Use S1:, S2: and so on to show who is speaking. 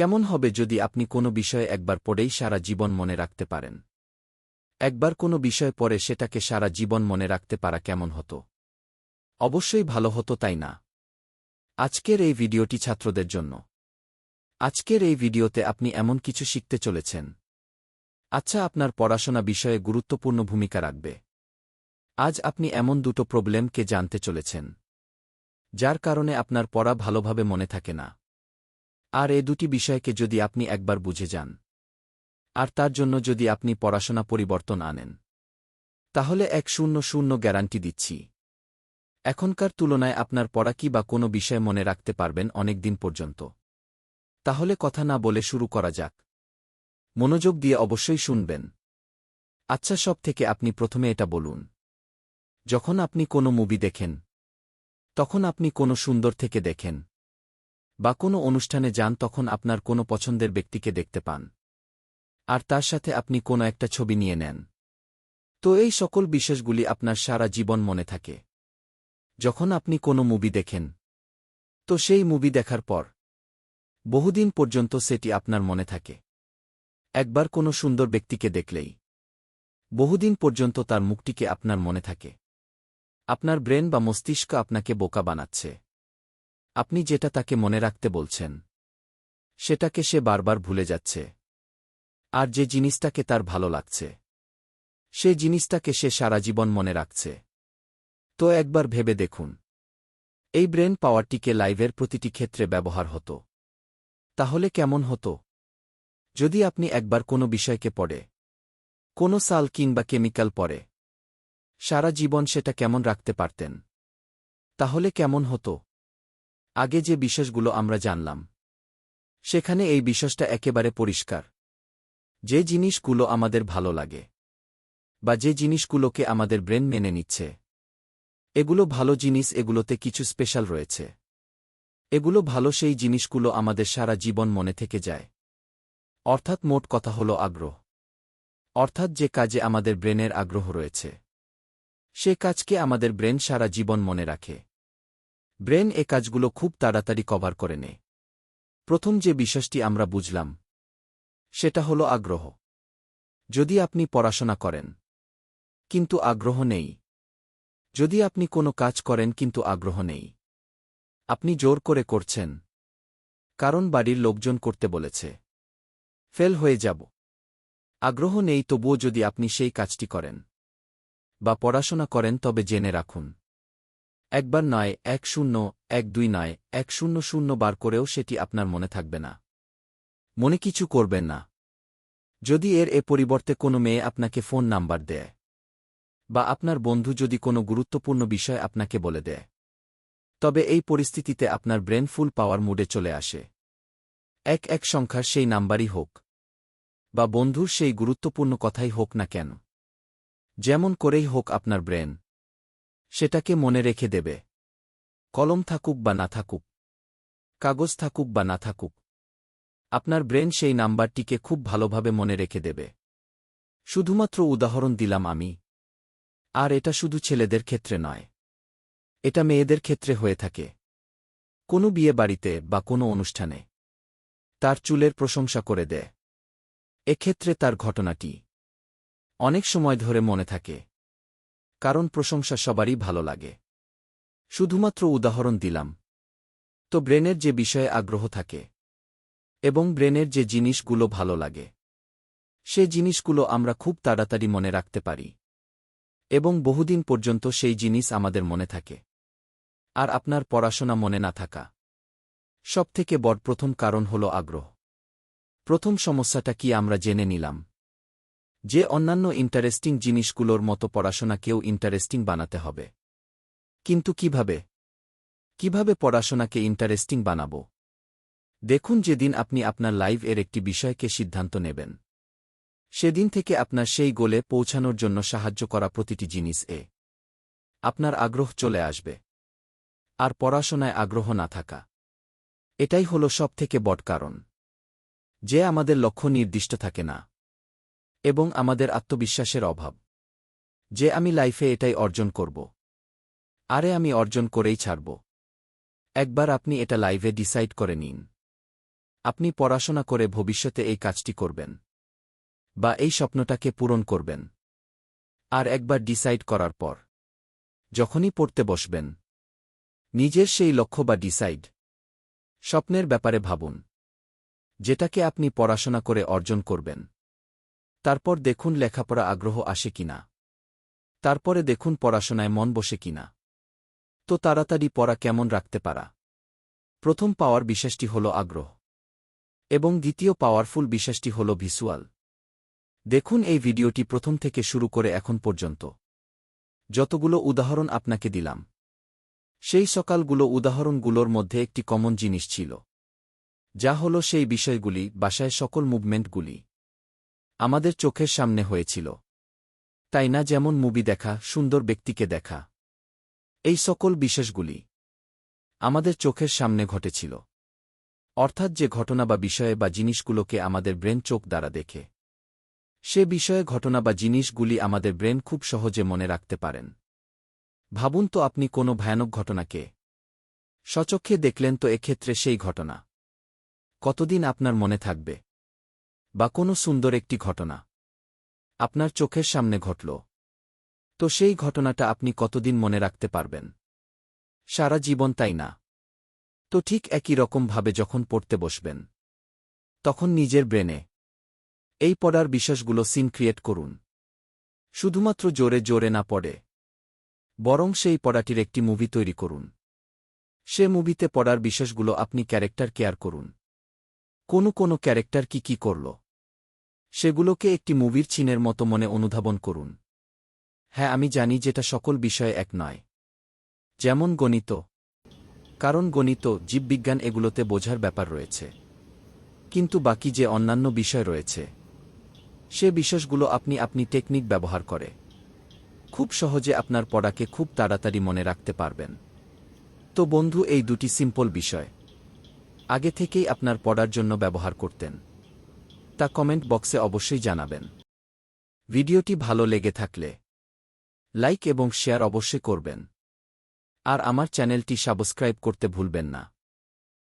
S1: কেমন হবে যদি আপনি কোনো বিষয়ে একবার পড়েই সারা জীবন মনে রাখতে পারেন? একবার কোনো বিষয় পড়ে সেটাকে সারা জীবন মনে রাখতে পারা কেমন হতো? অবশ্যই ভালো হতো তাই না? আজকের এই ভিডিওটি ছাত্রদের জন্য। আজকের এই ভিডিওতে আপনি এমন কিছু শিখতে চলেছেন। আচ্ছা আপনার পড়াশোনা বিষয়ে গুরুত্বপূর্ণ ভূমিকা রাখবে। আজ আপনি এমন দুটো প্রবলেমকে জানতে চলেছেন। যার কারণে আপনার পড়া ভালোভাবে মনে থাকে না। আর এ দুটি বিষয়কে যদি আপনি একবার বুঝে যান। আর তার জন্য যদি আপনি পড়াশোনা পরিবর্তন আনেন। তাহলে এক শূন্য শূন্য গ্যারান্টি দিচ্ছি। এখনকার তুলনায় আপনার পড়া কি বা কোনো বিষয় মনে রাখতে পারবেন অনেক দিন পর্যন্ত। তাহলে কথা না বলে শুরু করা যাক। মনোযোগ দিয়ে অবশ্যই শুনবেন। আচ্ছা সব থেকে আপনি প্রথমে এটা বলুন। যখন আপনি কোনো মুভি দেখেন, তখন আপনি কোনো সুন্দর থেকে দেখেন। বা কোনো অনুষ্ঠানে যান তখন আপনার কোনো পছন্দের ব্যক্তিকে দেখতে পান। আর তার সাথে আপনি কোনো একটা ছবি নিয়ে নেন। তো এই সকল বিশেষগুলি আপনার সারা জীবন মনে থাকে। যখন আপনি কোনো মুভি দেখেন, তো সেই মুভি দেখার পর বহুদিন পর্যন্ত সেটি আপনার মনে থাকে। একবার কোনো সুন্দর ব্যক্তিকে দেখলেই বহুদিন পর্যন্ত তার মুখটিকে আপনার মনে থাকে। আপনার ব্রেন বা মস্তিষ্ক আপনাকে বোকা বানাচ্ছে। আপনি যেটা তাকে মনে রাখতে বলছেন, সেটাকে সে বারবার ভুলে যাচ্ছে। আর যে জিনিসটাকে তার ভালো লাগছে, সে জিনিসটাকে সে সারা জীবন মনে রাখছে। তো একবার ভেবে দেখুন, এই ব্রেন পাওয়ারটিকে লাইভের প্রতিটি ক্ষেত্রে ব্যবহার হতো। তাহলে কেমন হতো? যদি আপনি একবার কোনো বিষয়কে পড়ে, কোনো সাল কিংবা কেমিক্যাল পড়ে, সারা জীবন সেটা কেমন রাখতে পারতেন? তাহলে কেমন হতো? আগে যে বিষয়গুলো আমরা জানলাম, সেখানে এই বিষয়টা একেবারে পরিষ্কার। যে জিনিসগুলো আমাদের ভালো লাগে, বা যে জিনিসগুলোকে আমাদের ব্রেন মেনে নিচ্ছে, এগুলো ভালো জিনিস, এগুলোতে কিছু স্পেশাল রয়েছে। এগুলো ভালো সেই জিনিসগুলো আমাদের সারা জীবন মনে থেকে যায়। অর্থাৎ মোট কথা হল আগ্রহ। অর্থাৎ যে কাজে আমাদের ব্রেনের আগ্রহ রয়েছে, সে কাজকে আমাদের ব্রেন সারা জীবন মনে রাখে। ব্রেন এ কাজগুলো খুব তাড়াতাড়ি কভার করে নে প্রথম যে বিশ্বাসটি আমরা বুঝলাম, সেটা হল আগ্রহ। যদি আপনি পড়াশোনা করেন, কিন্তু আগ্রহ নেই। যদি আপনি কোনো কাজ করেন, কিন্তু আগ্রহ নেই। আপনি জোর করে করছেন, কারণ বাড়ির লোকজন করতে বলেছে। ফেল হয়ে যাব। আগ্রহ নেই, তবুও যদি আপনি সেই কাজটি করেন বা পড়াশোনা করেন, তবে জেনে রাখুন একবার নয়, এক শূন্য, এক দুই নয়, এক শূন্য শূন্য বার করেও সেটি আপনার মনে থাকবে না। মনে কিছু করবেন না। যদি এর এ পরিবর্তে কোনো মেয়ে আপনাকে ফোন নাম্বার দেয়, বা আপনার বন্ধু যদি কোনো গুরুত্বপূর্ণ বিষয় আপনাকে বলে দেয়, তবে এই পরিস্থিতিতে আপনার ব্রেন ফুল পাওয়ার মুডে চলে আসে। এক এক সংখ্যার সেই নাম্বারই হোক, বা বন্ধুর সেই গুরুত্বপূর্ণ কথাই হোক না কেন, যেমন করেই হোক আপনার ব্রেন। সেটাকে মনে রেখে দেবে। কলম থাকুক বা না থাকুক, কাগজ থাকুক বা না থাকুক, আপনার ব্রেন সেই নাম্বারটিকে খুব ভালোভাবে মনে রেখে দেবে। শুধুমাত্র উদাহরণ দিলাম আমি। আর এটা শুধু ছেলেদের ক্ষেত্রে নয়, এটা মেয়েদের ক্ষেত্রে হয়ে থাকে। কোনো বিয়ে বাড়িতে বা কোনো অনুষ্ঠানে তার চুলের প্রশংসা করে দেয়। এক্ষেত্রে তার ঘটনাটি অনেক সময় ধরে মনে থাকে। কারণ প্রশংসা সবারই ভালো লাগে। শুধুমাত্র উদাহরণ দিলাম। তো ব্রেনের যে বিষয়ে আগ্রহ থাকে, এবং ব্রেনের যে জিনিসগুলো ভালো লাগে, সে জিনিসগুলো আমরা খুব তাড়াতাড়ি মনে রাখতে পারি, এবং বহুদিন পর্যন্ত সেই জিনিস আমাদের মনে থাকে। আর আপনার পড়াশোনা মনে না থাকা সবথেকে বড় প্রথম কারণ হল আগ্রহ। প্রথম সমস্যাটা কি আমরা জেনে নিলাম। যে অন্যান্য ইন্টারেস্টিং জিনিসগুলোর মতো পড়াশোনাকেও ইন্টারেস্টিং বানাতে হবে। কিন্তু কীভাবে? কীভাবে পড়াশোনাকে ইন্টারেস্টিং বানাব? দেখুন যেদিন আপনি আপনার লাইভ এর একটি বিষয়কে সিদ্ধান্ত নেবেন। সেদিন থেকে আপনার সেই গোলে পৌঁছানোর জন্য সাহায্য করা প্রতিটি জিনিস এ। আপনার আগ্রহ চলে আসবে। আর পড়াশোনায় আগ্রহ না থাকা। এটাই হল সবথেকে বড় কারণ। যে আমাদের লক্ষ্য নির্দিষ্ট থাকে না। এবং আমাদের আত্মবিশ্বাসের অভাব। যে আমি লাইফে এটাই অর্জন করব। আরে আমি অর্জন করেই ছাড়ব। একবার আপনি এটা লাইভে ডিসাইড করে নিন। আপনি পড়াশোনা করে ভবিষ্যতে এই কাজটি করবেন। বা এই স্বপ্নটাকে পূরণ করবেন। আর একবার ডিসাইড করার পর, যখনই পড়তে বসবেন, নিজের সেই লক্ষ্য বা ডিসাইড, স্বপ্নের ব্যাপারে ভাবুন। যেটাকে আপনি পড়াশোনা করে অর্জন করবেন। তারপর দেখুন লেখাপড়া আগ্রহ আসে কিনা তারপরে দেখুন পড়াশোনায় মন বসে কিনা তো তাড়াতাড়ি পড়া কেমন রাখতে পারা। প্রথম পাওয়ার বিশেষটি হল আগ্রহ। এবং দ্বিতীয় পাওয়ারফুল বিশেষটি হল ভিসুয়াল। দেখুন এই ভিডিওটি প্রথম থেকে শুরু করে এখন পর্যন্ত। যতগুলো উদাহরণ আপনাকে দিলাম। সেই সকালগুলো উদাহরণগুলোর মধ্যে একটি কমন জিনিস ছিল। যা হল সেই বিষয়গুলি, বাসায় সকল মুভমেন্টগুলি আমাদের চোখের সামনে হয়েছিল। তাই না যেমন মুভি দেখা, সুন্দর ব্যক্তিকে দেখা। এই সকল বিশেষগুলি আমাদের চোখের সামনে ঘটেছিল। অর্থাৎ যে ঘটনা বা বিষয়ে বা জিনিসগুলোকে আমাদের ব্রেন চোখ দ্বারা দেখে। সে বিষয়ে ঘটনা বা জিনিসগুলি আমাদের ব্রেন খুব সহজে মনে রাখতে পারেন। ভাবুন তো আপনি কোনো ভয়ানক ঘটনাকে। সচক্ষে দেখলেন তো এক্ষেত্রে সেই ঘটনা। কতদিন আপনার মনে থাকবে? বা কোনো সুন্দর একটি ঘটনা। আপনার চোখের সামনে ঘটল। তো সেই ঘটনাটা আপনি কতদিন মনে রাখতে পারবেন? সারা জীবন তাই না? তো ঠিক একই রকমভাবে যখন পড়তে বসবেন, তখন নিজের ব্রেনে এই পড়ার বিষয়গুলো সিন ক্রিয়েট করুন। শুধুমাত্র জোরে জোরে না পড়ে, বরং সেই পড়াটির একটি মুভি তৈরি করুন। সে মুভিতে পড়ার বিষয়গুলো আপনি ক্যারেক্টার কেয়ার করুন। কোনো কোনো ক্যারেক্টার কি কি করল? সেগুলোকে একটি মুভির চিনের মতো মনে অনুধাবন করুন। হ্যাঁ আমি জানি যেটা সকল বিষয়ে এক নয়। যেমন গণিত। কারণ গণিত, জীববিজ্ঞান এগুলোতে বোঝার ব্যাপার রয়েছে। কিন্তু বাকি যে অন্যান্য বিষয় রয়েছে, সে বিষয়গুলো আপনি আপনি টেকনিক ব্যবহার করে। খুব সহজে আপনার পড়াকে খুব তাড়াতাড়ি মনে রাখতে পারবেন। তো বন্ধু, এই দুটি সিম্পল বিষয়। আগে থেকেই আপনার পড়ার জন্য ব্যবহার করতেন। তা কমেন্ট বক্সে অবশ্যই জানাবেন। ভিডিওটি ভালো লেগে থাকলে লাইক এবং শেয়ার অবশ্যই করবেন। আর আমার চ্যানেলটি সাবস্ক্রাইব করতে ভুলবেন না।